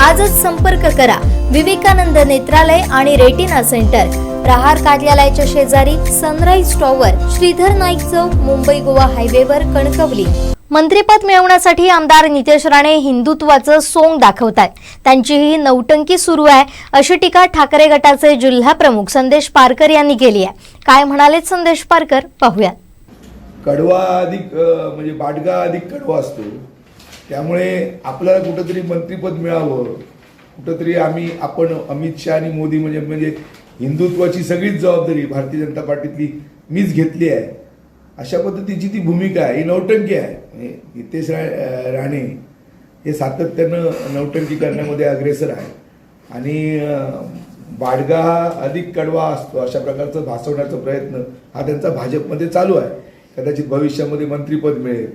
आजच संपर्क करा. विवेकानंद नेत्रालय आणि रेटिना सेंटर. प्रहार कार्यालयाच्या शेजारी सनराईज टॉवर श्रीधर नाईक चौक मुंबई गोवा हायवेवर कणकवली. मंत्रीपद मिळवण्यासाठी आमदार नितेश राणे हिंदुत्वाचं सोंग दाखवतात त्यांची ही नौटंकी सुरू आहे अशी टीका ठाकरे गटाचे जिल्हा प्रमुख संदेश पारकर यांनी केली आहे. काय म्हणालेत संदेश पारकर? पाहूयात. कडवा अधिक म्हणजे बाटगा अधिक कडवा असतो. त्यामुळे आपल्याला कुठंतरी मंत्रीपद मिळावं. कुठंतरी आम्ही आपण अमित शहा आणि मोदी म्हणजे म्हणजे हिंदुत्वाची सगळीच जबाबदारी भारतीय जनता पार्टीतली मीच घेतली आहे. अशा पद्धतीची ती भूमिका आहे. ही नौटंकी आहे. म्हणजे नितेश रा राणे हे सातत्यानं नौटंकी करण्यामध्ये अग्रेसर आहे आणि बाडगा हा अधिक कडवा असतो. अशा प्रकारचं भासवण्याचा प्रयत्न हा त्यांचा भाजपमध्ये चालू आहे. कदाचित भविष्यामध्ये मंत्रीपद मिळेल.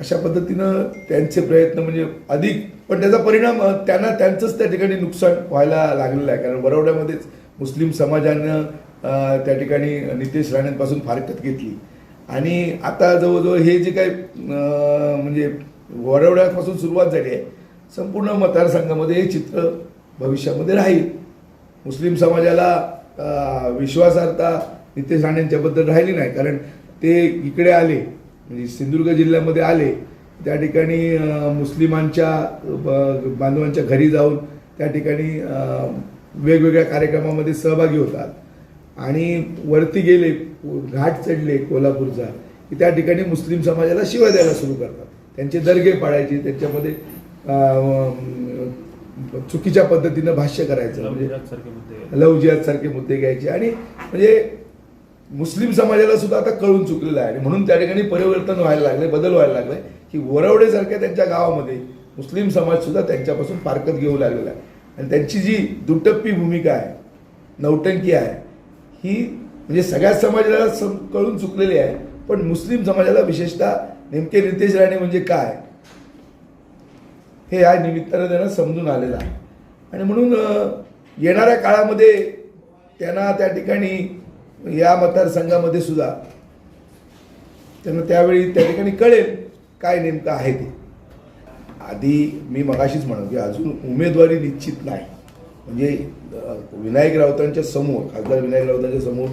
अशा पद्धतीनं त्यांचे प्रयत्न म्हणजे अधिक पण त्याचा परिणाम त्यांना त्यांचंच त्या ठिकाणी नुकसान व्हायला लागलेलं आहे. कारण बरोड्यामध्येच मुस्लिम समाजानं त्या ठिकाणी नितेश राणेंपासून फारकत घेतली. आणि आता जवळजवळ हे जे काही म्हणजे वरवड्यापासून सुरुवात झाली आहे संपूर्ण मतदारसंघामध्ये हे चित्र भविष्यामध्ये राहील. मुस्लिम समाजाला विश्वासार्हता नितेश राणेंच्याबद्दल राहिली नाही. कारण ते इकडे आले म्हणजे सिंधुदुर्ग जिल्ह्यामध्ये आले त्या ठिकाणी मुस्लिमांच्या बांधवांच्या घरी जाऊन त्या ठिकाणी वेगवेगळ्या कार्यक्रमामध्ये सहभागी होतात. आणि वरती गेले घाट चढले कोल्हापूरचा की त्या ठिकाणी मुस्लिम समाजाला शिवाय द्यायला सुरू करतात. त्यांचे दर्गे पाडायचे त्यांच्यामध्ये चुकीच्या पद्धतीनं भाष्य करायचं म्हणजे सारखे मुद्दे. लव जिहाद सारखे मुद्दे घ्यायचे. आणि म्हणजे मुस्लिम समाजाला सुद्धा आता कळून चुकलेलं आहे. आणि म्हणून त्या ठिकाणी परिवर्तन व्हायला लागले बदल व्हायला लागलाय की वरवडेसारख्या त्यांच्या गावामध्ये मुस्लिम समाज सुद्धा त्यांच्यापासून फारकत घेऊ लागलेला आहे. आणि त्यांची जी दुटप्पी भूमिका आहे नौटंकी आहे ही म्हणजे सगळ्या समाजाला सम कळून चुकलेली आहे. पण मुस्लिम समाजाला विशेषतः नेमके नितेश राणे म्हणजे काय हे या निमित्तानं त्यांना समजून आलेलं आहे. आणि म्हणून येणाऱ्या काळामध्ये त्यांना त्या ठिकाणी या मतदारसंघामध्ये सुद्धा. त्यांना त्यावेळी त्या ठिकाणी कळेल काय नेमकं आहे ते. आधी मी मगाशीच म्हणू की अजून उमेदवारी निश्चित नाही. म्हणजे विनायक राऊतांच्या समोर खासदार विनायक राऊतांच्या समोर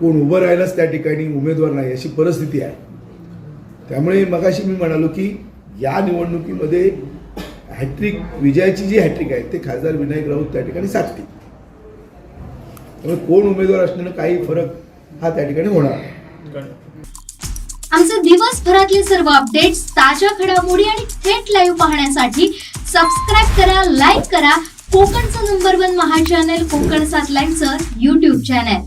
कोण उभं राहिलंच त्या ठिकाणी उमेदवार नाही अशी परिस्थिती आहे. त्यामुळे मगाशी मी म्हणालो की या निवडणुकीमध्ये हॅट्रिक विजयाची जी हॅट्रिक आहे ते खासदार विनायक राऊत त्या ठिकाणी साधतील. त्यामुळे कोण उमेदवार असण्यानं काही फरक हा त्या ठिकाणी होणार आमचे दिवसभरातले सर्व अपडेट्स ताज्या घडामोडी आणि थेट लाईव्ह पाहण्यासाठी सबस्क्राईब करा लाईक करा. कोकणचं नंबर वन महा चॅनल कोकण सात लाईनचं युट्यूब चॅनल